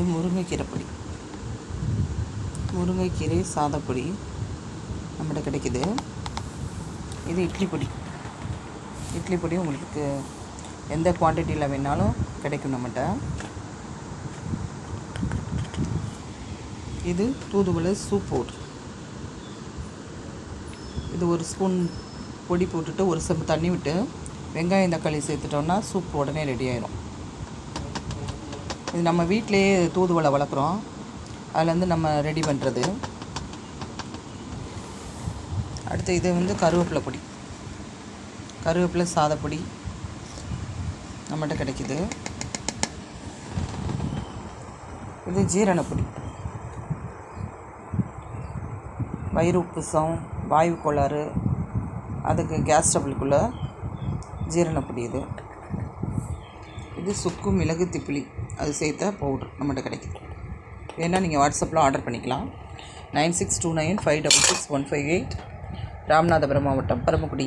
இது முருங்கைக்கீரை பொடி முருங்கைக்கீரை சாதப்பொடி நம்மகிட்ட கிடைக்குது. இது இட்லி பொடி. இட்லி பொடி உங்களுக்கு எந்த குவான்டிட்டியில் வேணாலும் கிடைக்கும் நம்மகிட்ட. இது தூதுவளை சூப் பவுட்ரு இது ஒரு ஸ்பூன் பொடி போட்டுட்டு ஒரு செம்பு தண்ணி விட்டு வெங்காயம் தக்காளி சேர்த்துட்டோன்னா சூப் உடனே ரெடி ஆயிரும். இது நம்ம வீட்டிலேயே தூதுவளை வளர்க்குறோம். அதுலேருந்து நம்ம ரெடி பண்ணுறது அடுத்து இது வந்து கருவேப்பிலை பொடி. கருவேப்பிலை சாதப்பொடி நம்மகிட்ட கிடைக்குது. இது ஜீரணப்பொடி வயிறு உப்புசம் வாயு கோளாறு அதுக்கு கேஸ் டபுளுக்குள்ளே ஜீரணப்பொடி இது. இது சுக்கு மிளகு திப்பிலி. அது சேர்த்த பவுட்ரு நம்மகிட்ட கிடைக்குது வேணால் நீங்கள் வாட்ஸ்அப்பில் ஆர்டர் பண்ணிக்கலாம். Nine six two nine five double six one five eight Ramanathapuram மாவட்டம் பரமக்குடி.